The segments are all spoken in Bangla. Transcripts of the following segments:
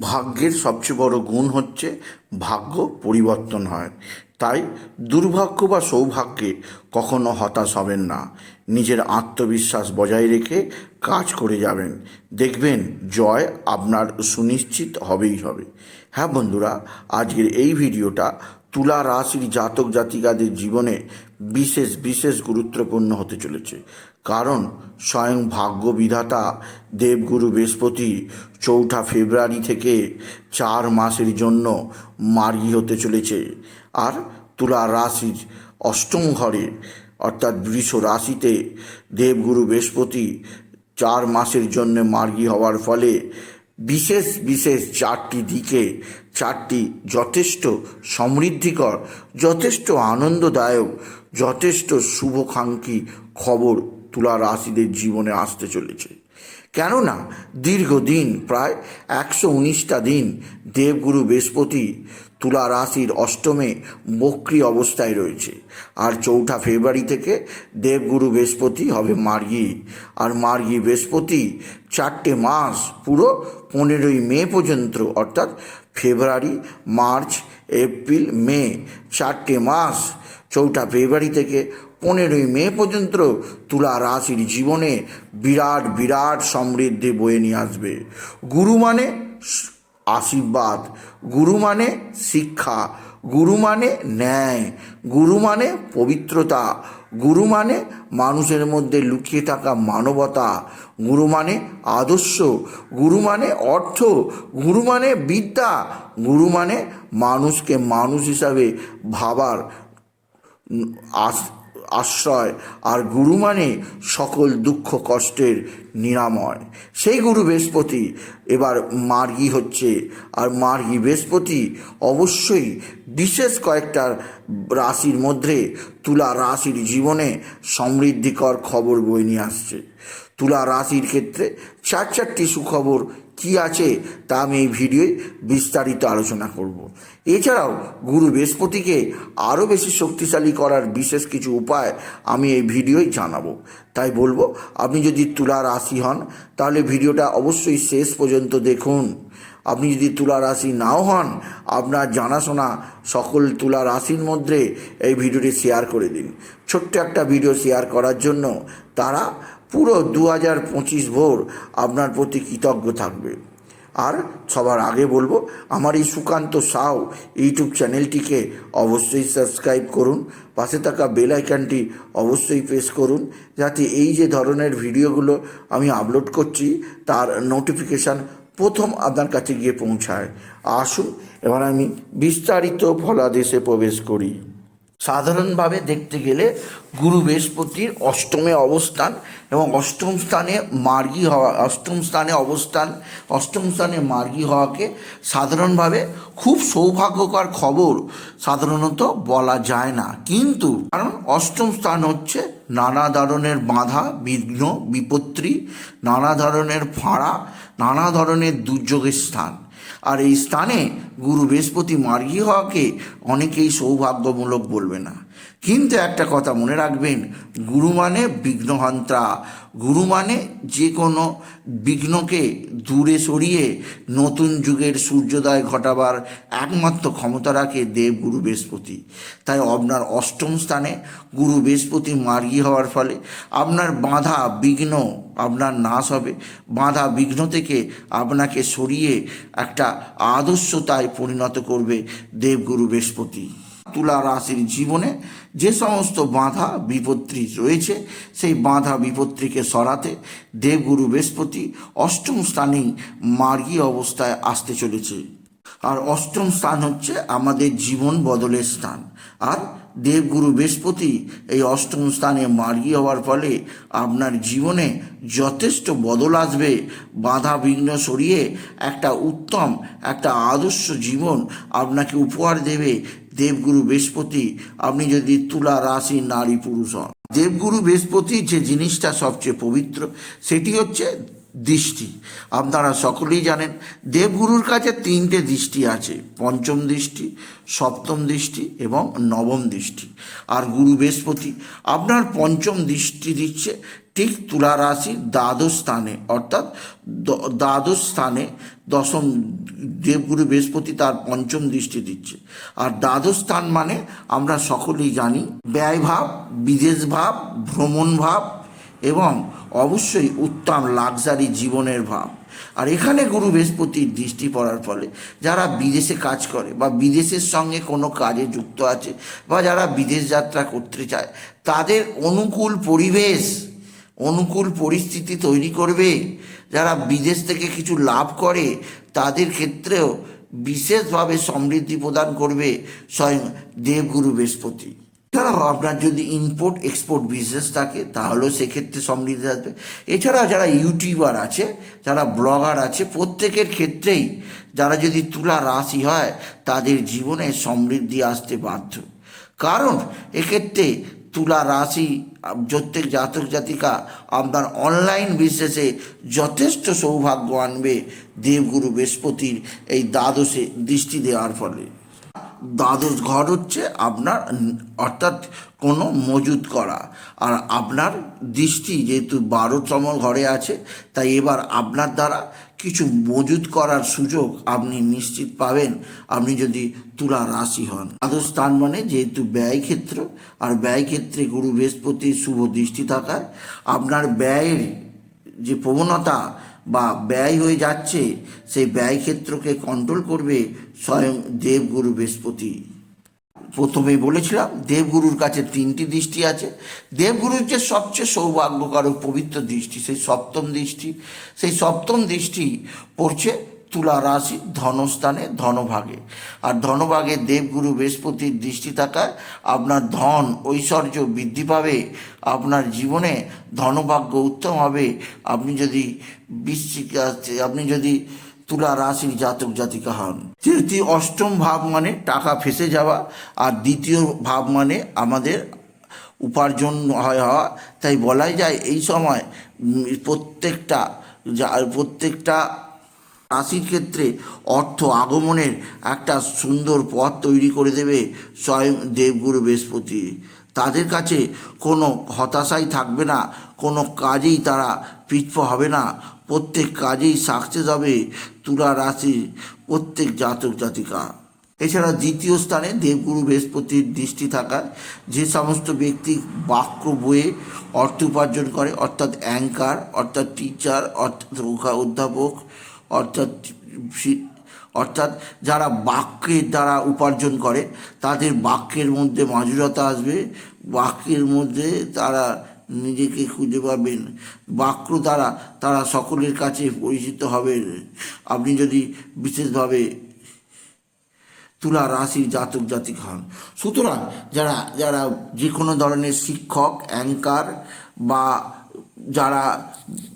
ভাগ্যের সবচেয়ে বড় গুণ হচ্ছে ভাগ্য পরিবর্তন হয়। তাই দুর্ভাগ্য বা সৌভাগ্যে কখনো হতাশ হবেন না। নিজের আত্মবিশ্বাস বজায় রেখে কাজ করে যাবেন। দেখবেন জয় আপনার সুনিশ্চিত হবেই হবে। হ্যাঁ বন্ধুরা, আজকের এই ভিডিওটা তুলা রাশির জাতক জাতিকাদের জীবনে বিশেষ বিশেষ গুরুত্বপূর্ণ হতে চলেছে। কারণ স্বয়ং ভাগ্য বিধাতা দেবগুরু বৃহস্পতি চৌঠা ফেব্রুয়ারি থেকে চার মাসের জন্য মার্গী হতে চলেছে। আর তুলা রাশির অষ্টম ঘরে, অর্থাৎ বৃষ রাশিতে দেবগুরু বৃহস্পতি চার মাসের জন্য মার্গী হওয়ার ফলে বিশেষ বিশেষ চারটি দিকে চারটি যথেষ্ট সমৃদ্ধিকর, যথেষ্ট আনন্দদায়ক, যথেষ্ট শুভকাঙ্ক্ষী খবর তুলা রাশিদের জীবনে আসতে চলেছে। কেননা দীর্ঘদিন, প্রায় একশো উনিশটা দিন দেবগুরু বৃহস্পতি তুলা রাশির অষ্টমে বক্রি অবস্থায় রয়েছে। আর চৌঠা ফেব্রুয়ারি থেকে দেবগুরু বৃহস্পতি হবে মার্গী। আর মার্গী বৃহস্পতি চারটে মাস পুরো পনেরোই মে পর্যন্ত, অর্থাৎ ফেব্রুয়ারি, মার্চ, এপ্রিল, মে, চারটে মাস চৌঠা ফেব্রুয়ারি থেকে পনেরোই মে পর্যন্ত তুলা রাশির জীবনে বিরাট বিরাট সমৃদ্ধি বয়ে নিয়ে আসবে। গুরু মানে আশীর্বাদ, গুরু মানে শিক্ষা, গুরু মানে ন্যায়, গুরু মানে পবিত্রতা, গুরু মানে মানুষের মধ্যে লুকিয়ে থাকা মানবতা, গুরু মানে আদর্শ, গুরু মানে অর্থ, গুরু মানে বিদ্যা, গুরু মানে মানুষকে মানুষ হিসাবে ভাবার আস- আশ্রয় আর গুরু মানে সকল দুঃখ কষ্টের নিরাময়। সেই গুরু বৃহস্পতি, এবার মার্গী হচ্ছে। আর মার্গী বৃহস্পতি অবশ্যই বিশেষ কয়েকটা রাশির মধ্যে তুলা রাশির জীবনে সমৃদ্ধিকর খবর বয়ে নিয়ে আসছে। তুলা রাশির ক্ষেত্রে চার চারটি সুখবর কি আছে তা আমি এই ভিডিওয় বিস্তারিত আলোচনা করব। এছাড়াও গুরু বৃহস্পতিকে আরও বেশি শক্তিশালী করার বিশেষ কিছু উপায় আমি এই ভিডিওয় জানাব। তাই বলব, আপনি যদি তুলা রাশি হন, তাহলে ভিডিওটা অবশ্যই শেষ পর্যন্ত দেখুন। আপনি যদি তুলা রাশি নাও হন, আপনার জানাশোনা সকল তুলা রাশির মধ্যে এই ভিডিওটি শেয়ার করে দিন। ছোট্ট একটা ভিডিও শেয়ার করার জন্য তারা পুরো দু হাজার পঁচিশ ভোর আপনার প্রতি কৃতজ্ঞ থাকবে। আর সবার আগে বলব, আমার এই সুকান্ত সাউ ইউটিউব চ্যানেলটিকে অবশ্যই সাবস্ক্রাইব করুন, পাশে থাকা বেল আইকনটি অবশ্যই প্রেস করুন, যাতে এই যে ধরনের ভিডিওগুলো আমি আপলোড করছি, তার নোটিফিকেশান প্রথম আপনার কাছে গিয়ে পৌঁছায়। আসুন, এবার আমি বিস্তারিত ফলাদেশে প্রবেশ করি। সাধারণভাবে দেখতে গেলে গুরু বৃহস্পতির অষ্টমে অবস্থান এবং অষ্টম স্থানে মার্গী হওয়া, অষ্টম স্থানে অবস্থান, অষ্টম স্থানে মার্গী হওয়াকে সাধারণভাবে খুব সৌভাগ্যকর খবর সাধারণত বলা যায় না। কিন্তু কারণ অষ্টম স্থান হচ্ছে নানা ধরনের বাধা, বিঘ্ন, বিপত্তি, নানা ধরনের ফাঁড়া, নানা ধরনের দুর্যোগের স্থান। আর এই স্থানে গুরু বৃহস্পতি মার্গী হওয়াকে অনেকেই সৌভাগ্যমূলক বলবে না। কিন্তু একটা কথা মনে রাখবেন, গুরু মানে বিঘ্নহন্ত্রা গুরু মানে যে কোনো বিঘ্নকে দূরে সরিয়ে নতুন যুগের সূর্যোদয় ঘটাবার একমাত্র ক্ষমতা রাখে দেব গুরু বৃহস্পতি। তাই আপনার অষ্টম স্থানে গুরু বৃহস্পতি মার্গী হওয়ার ফলে আপনার বাধা, বিঘ্ন আপনার নাশ হবে। বাধা, বিঘ্ন থেকে আপনাকে সরিয়ে একটা আদর্শতায় পরিণত করবে দেবগুরু বৃহস্পতি। তুলা রাশির জীবনে যে সমস্ত বাধা, বিপত্তি রয়েছে, সেই বাধা, বিপত্তিকে সরাতে দেবগুরু বৃহস্পতি অষ্টম স্থানেই মার্গী অবস্থায় আসতে চলেছে। আর অষ্টম স্থান হচ্ছে আমাদের জীবন বদলের স্থান। আর দেবগুরু বৃহস্পতি এই অষ্টম স্থানে মার্গী হওয়ার ফলে আপনার জীবনে যথেষ্ট বদল আসবে। বাধা বিঘ্ন সরিয়ে একটা উত্তম, একটা আদর্শ জীবন আপনাকে উপহার দেবে দেবগুরু বৃহস্পতি, আপনি যদি তুলা রাশি নারী পুরুষ হন। দেবগুরু বৃহস্পতি যে জিনিসটা সবচেয়ে পবিত্র, সেটি হচ্ছে দৃষ্টি। আপনারা সকলেই জানেন, দেবগুরুর কাছে তিনটে দৃষ্টি আছে, পঞ্চম দৃষ্টি, সপ্তম দৃষ্টি এবং নবম দৃষ্টি। আর গুরু বৃহস্পতি, আপনার পঞ্চম দৃষ্টি দিচ্ছে ঠিক তুলা রাশি দ্বাদশ স্থানে, অর্থাৎ দ্বাদশ স্থানে দশম দেবগুরু বৃহস্পতি তার পঞ্চম দৃষ্টি দিচ্ছে। আর দ্বাদশ স্থান মানে আমরা সকলেই জানি ব্যয়ভাব বিদেশ ভাব, ভ্রমণ ভাব এবং অবশ্যই উত্তম লাক্সারি জীবনের ভাব। আর এখানে গুরু বৃহস্পতির দৃষ্টি পড়ার ফলে যারা বিদেশে কাজ করে বা বিদেশের সঙ্গে কোনো কাজে যুক্ত আছে বা যারা বিদেশ যাত্রা করতে চায়, তাদের অনুকূল পরিবেশ অনুকূল পরিস্থিতি তৈরি করবে। যারা বিদেশ থেকে কিছু লাভ করে, তাদের ক্ষেত্রেও বিশেষভাবে সমৃদ্ধি প্রদান করবে স্বয়ং দেবগুরু বৃহস্পতি। এছাড়াও আপনার যদি ইম্পোর্ট এক্সপোর্ট বিজনেস থাকে, তাহলেও সেক্ষেত্রে সমৃদ্ধি আসবে। এছাড়াও যারা ইউটিউবার আছে, যারা ব্লগার আছে, প্রত্যেকের ক্ষেত্রেই যারা যদি তুলা রাশি হয়, তাদের জীবনে সমৃদ্ধি আসতে বাধ্য। কারণ এক্ষেত্রে তুলা রাশি প্রত্যেক জাতক জাতিকা আপনার অনলাইন বিজনেসে যথেষ্ট সৌভাগ্য আনবে দেবগুরু বৃহস্পতির এই দ্বাদশে দৃষ্টি দেওয়ার ফলে। দ্বাদশ ঘর হচ্ছে আপনার অর্থাৎ কোনো মজুত করা। আর আপনার দৃষ্টি যেহেতু বারোতম ঘরে আছে, তাই এবার আপনার দ্বারা কিছু মজুত করার সুযোগ আপনি নিশ্চিত পাবেন। আপনি যদি তুলা রাশি হন। দ্বাদশ স্থান মানে যেহেতু ব্যয় ক্ষেত্র, আর ব্যয় ক্ষেত্রে গুরু বৃহস্পতির শুভ দৃষ্টি থাকায় আপনার ব্যয়ের যে প্রবণতা বা ব্যয় হয়ে যাচ্ছে, সেই ব্যয় ক্ষেত্রকে কন্ট্রোল করবে স্বয়ং দেবগুরু বৃহস্পতি। প্রথমেই বলেছিলাম, দেবগুরুর কাছে তিনটি দৃষ্টি আছে। দেবগুরুর যে সবচেয়ে সৌভাগ্যকারক পবিত্র দৃষ্টি, সেই সপ্তম দৃষ্টি, সেই সপ্তম দৃষ্টি পড়ছে তুলা রাশি ধনস্থানে, ধনভাগে। আর ধনভাগে দেবগুরু বৃহস্পতির দৃষ্টি থাকায় আপনার ধন ঐশ্বর্য বৃদ্ধি পাবে, আপনার জীবনে ধনভাগ্য উত্তম হবে। আপনি যদি বৃশ্চিক আপনি যদি তুলা রাশির জাতক জাতিকা হন। তৃতীয় অষ্টম ভাব মানে টাকা ফেসে যাওয়া, আর দ্বিতীয় ভাব মানে আমাদের উপার্জন হয় হওয়া। তাই বলাই যায় এই সময় প্রত্যেকটা প্রত্যেকটা রাশির ক্ষেত্রে অর্থ আগমনের একটা সুন্দর পথ তৈরি করে দেবে স্বয়ং দেবগুরু বৃহস্পতি। তাদের কাছে কোনো হতাশাই থাকবে না, কোনো কাজেই তারা পিছপা হবে না প্রত্যেক কাজেই সাকসেস হবে তুলা রাশির প্রত্যেক জাতক জাতিকা। এছাড়া দ্বিতীয় স্থানে দেবগুরু বৃহস্পতির দৃষ্টি থাকায় যে সমস্ত ব্যক্তি বাক্য বয়ে অর্থ উপার্জন করে, অর্থাৎ অ্যাঙ্কার অর্থাৎ টিচার অর্থাৎ অধ্যাপক, অর্থাৎ অর্থাৎ যারা বাক্যের দ্বারা উপার্জন করে, তাদের বাক্যের মধ্যে মাধুরতা আসবে। বাক্যের মধ্যে তারা নিজেকে খুঁজে পাবেন। বাক্য দ্বারা তারা সকলের কাছে পরিচিত হবেন। আপনি যদি বিশেষভাবে তুলা রাশির জাতক জাতিক হন, সুতরাং যারা যারা যে কোনো ধরনের শিক্ষক অ্যাঙ্কার বা যারা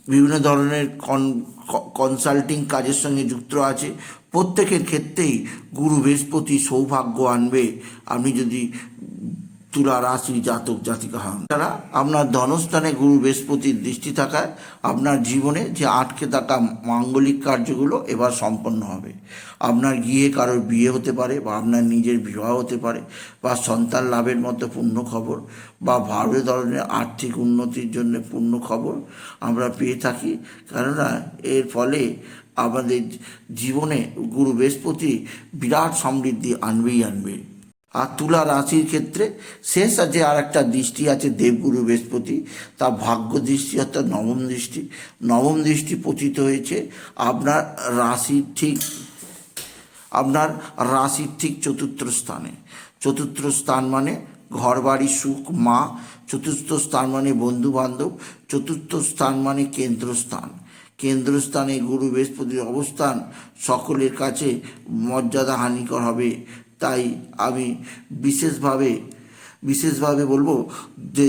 বিভিন্ন ধরনের কন কনসাল্টিং কাজের সঙ্গে যুক্ত আছে, প্রত্যেকের ক্ষেত্রেই গুরু বৃহস্পতি সৌভাগ্য আনবে। আপনি যদি তুলা, রাশি, জাতক, জাতিকা হন। তারা আপনার ধনস্থানে গুরু বৃহস্পতির দৃষ্টি থাকায় আপনার জীবনে যে আটকে থাকা মাঙ্গলিক কার্যগুলো এবার সম্পন্ন হবে। আপনার গিয়ে কারোর বিয়ে হতে পারে বা আপনার নিজের বিবাহ হতে পারে বা সন্তান লাভের মতো পূর্ণ খবর বা ভালো ধরনের আর্থিক উন্নতির জন্য পূর্ণ খবর আমরা পেয়ে থাকি। কেননা এর ফলে আমাদের জীবনে গুরু বৃহস্পতি বিরাট সমৃদ্ধি আনবেই আনবে। আর তুলা রাশির ক্ষেত্রে শেষ যে আর একটা দৃষ্টি আছে দেবগুরু বৃহস্পতি, তা ভাগ্য দৃষ্টি অর্থাৎ নবম দৃষ্টি। নবম দৃষ্টি পতিত হয়েছে, আপনার রাশির ঠিক, আপনার রাশির ঠিক চতুর্থ স্থানে। চতুর্থ স্থান মানে ঘর বাড়ি সুখ, মা। চতুর্থ স্থান মানে বন্ধু বান্ধব চতুর্থ স্থান মানে কেন্দ্রস্থান। কেন্দ্রস্থানে গুরু বৃহস্পতির অবস্থান সকলের কাছে মর্যাদা হানিকর হবে। তাই আমি বিশেষভাবে বিশেষভাবে বলব যে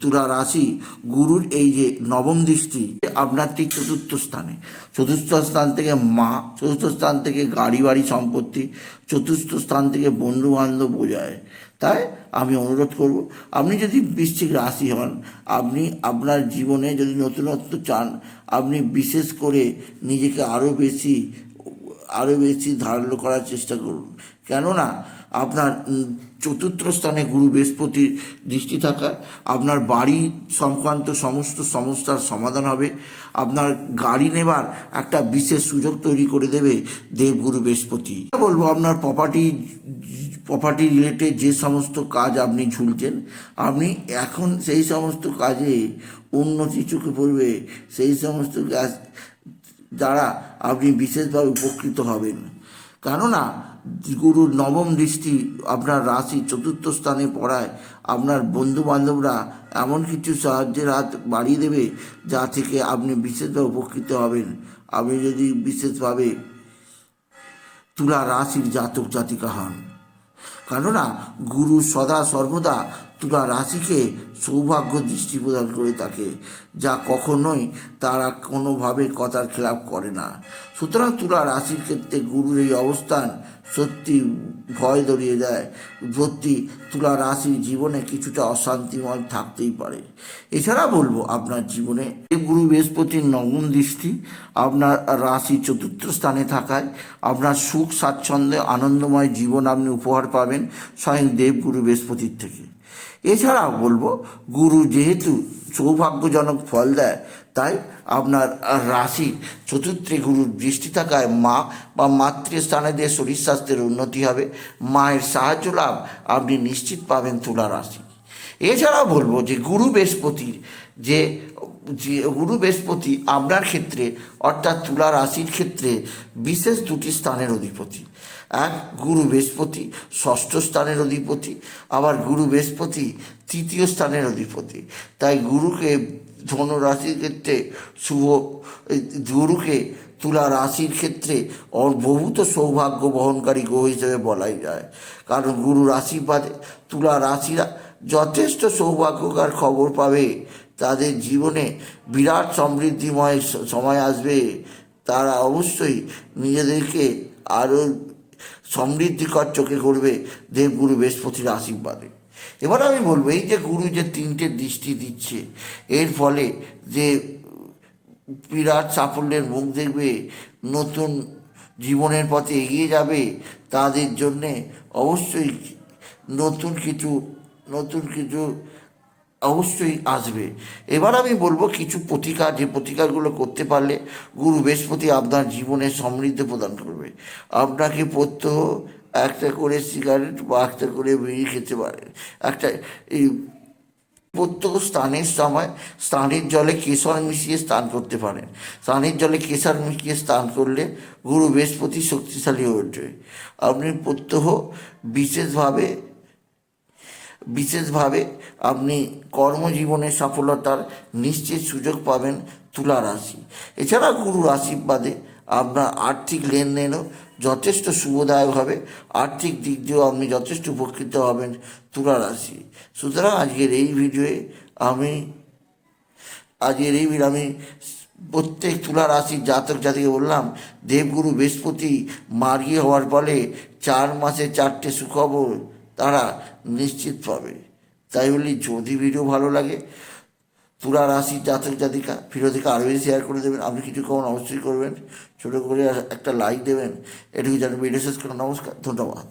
তুলা রাশি গুরুর এই যে নবম দৃষ্টি, আপনার ঠিক চতুর্থ স্থানে। চতুর্থ স্থান থেকে মা, চতুর্থ স্থান থেকে গাড়ি বাড়ি সম্পত্তি, চতুর্থ স্থান থেকে বন্ধু বান্ধব বোঝায়। তাই আমি অনুরোধ করব, আপনি যদি বৃশ্চিক রাশি হন, আপনি আপনার জীবনে যদি নতুনত্ব চান, আপনি বিশেষ করে নিজেকে আরও বেশি আরও বেশি ধারালো করার চেষ্টা করুন। কেননা, আপনার চতুর্থ স্থানে গুরু বৃহস্পতির দৃষ্টি থাকায় আপনার বাড়ি সংক্রান্ত সমস্ত সমস্যার সমাধান হবে। আপনার গাড়ি নেবার একটা বিশেষ সুযোগ তৈরি করে দেবে দেবগুরু বৃহস্পতি। বলব, আপনার প্রপার্টি প্রপার্টি রিলেটেড যে সমস্ত কাজ আপনি ঝুলছেন, আপনি এখন সেই সমস্ত কাজে উন্নতি চোখে পড়বে সেই সমস্ত কাজ দ্বারা আপনি বিশেষভাবে উপকৃত হবেন। কেননা গুরুর নবম দৃষ্টি আপনার রাশি চতুর্থ স্থানে পড়ায়, আপনার বন্ধু বান্ধবরা এমন কিছু সাহায্যের হাত বাড়িয়ে দেবে যা থেকে আপনি বিশেষভাবে উপকৃত হবেন। আপনি যদি বিশেষভাবে তুলা রাশির জাতক জাতিকা হন। কেননা, গুরু সদা সর্বদা তুলা রাশিকে সৌভাগ্য দৃষ্টি প্রদান করে থাকে, যা কখনোই তারা কোনোভাবে কথার খেলাপ করে না। সুতরাং তুলা রাশির ক্ষেত্রে গুরুর এই অবস্থান সত্যি ভয় ধরিয়ে দেয়। সত্যি তুলা রাশির জীবনে কিছুটা অশান্তিময় থাকতেই পারে। এছাড়া বলব, আপনার জীবনে এই গুরু বৃহস্পতির নবম দৃষ্টি, আপনার রাশি চতুর্থ স্থানে থাকায় আপনার সুখ, স্বাচ্ছন্দ্যে, আনন্দময় জীবন আপনি উপহার পাবেন স্বয়ং দেবগুরু বৃহস্পতির থেকে। এছাড়াও বলব, গুরু যেহেতু সৌভাগ্যজনক ফল দেয়, তাই আপনার রাশি চতুর্থে গুরুর দৃষ্টি থাকায় মা বা মাতৃস্থানে দিয়ে শরীর স্বাস্থ্যের উন্নতি হবে, মায়ের সাহায্য লাভ আপনি নিশ্চিত পাবেন তুলা রাশি। এছাড়াও বলব যে গুরু বৃহস্পতির যে যে গুরু বৃহস্পতি আপনার ক্ষেত্রে, অর্থাৎ তুলা রাশির ক্ষেত্রে বিশেষ দুটি স্থানের অধিপতি। এক, গুরু বৃহস্পতি, ষষ্ঠ স্থানের অধিপতি। আবার গুরু বৃহস্পতি, তৃতীয় স্থানের অধিপতি। তাই গুরুকে ধনু রাশির ক্ষেত্রে শুভ গুরুকে তুলা রাশির ক্ষেত্রে বহুত সৌভাগ্য বহনকারী গ্রহ হিসেবে বলাই যায়। কারণ গুরুর আশীর্বাদে তুলা রাশিরা যথেষ্ট সৌভাগ্যকার খবর পাবে। তাদের জীবনে বিরাট সমৃদ্ধিময় সময় আসবে। তারা অবশ্যই নিজেদেরকে আরও সমৃদ্ধিকর চোখে করবে দেবগুরু বৃহস্পতির আশীর্বাদে। এবার আমি বলব, এই যে গুরু যে তিনটে দৃষ্টি দিচ্ছে, এর ফলে যে বিরাট সাফল্যের মুখ দেখবে, নতুন জীবনের পথে এগিয়ে যাবে, তাদের জন্যে অবশ্যই নতুন কিছু নতুন কিছু অবশ্যই আসবে। এবার আমি বলব কিছু প্রতিকার, যে প্রতিকারগুলো করতে পারলে গুরু বৃহস্পতি আপনার জীবনে সমৃদ্ধি প্রদান করবে। আপনাকে প্রত্যহ একটা করে সিগারেট বা একটা করে বিড়ি খেতে পারেন একটা এই প্রত্যেক স্নানের সময় স্নানের জলে কেশর মিশিয়ে স্নান করতে পারেন। স্নানের জলে কেশর মিশিয়ে স্নান করলে গুরু বৃহস্পতি শক্তিশালী হয়ে ওঠে। আপনি প্রত্যহ বিশেষভাবে বিশেষভাবে আপনি কর্মজীবনে সফলতার নিশ্চিত সুযোগ পাবেন তুলা রাশি। এছাড়া গুরুর আশীর্বাদে আপনার আর্থিক লেনদেনও যথেষ্ট শুভদায়ক হবে। আর্থিক দিক দিয়েও আপনি যথেষ্ট উপকৃত হবেন তুলা রাশি। সুতরাং আজকের এই ভিডিওয়ে আমি আজকের এই ভিডিও আমি প্রত্যেক তুলা রাশির জাতক জাতিকে বললাম, দেবগুরু বৃহস্পতি মার্গী হওয়ার ফলে চার মাসে চারটে সুখবর তারা নিশ্চিত পাবে তাই বলি যদি ভিডিও ভালো লাগে, তুলা রাশি জাতক জাতিকা ভিডিও থেকে আরও বেশি শেয়ার করে দেবেন। আপনি কিছু কখন অবশ্যই করবেন। ছোটো করে একটা লাইক দেবেন। এটুকু জানেন ভিডিও শেষ করে নমস্কার। ধন্যবাদ।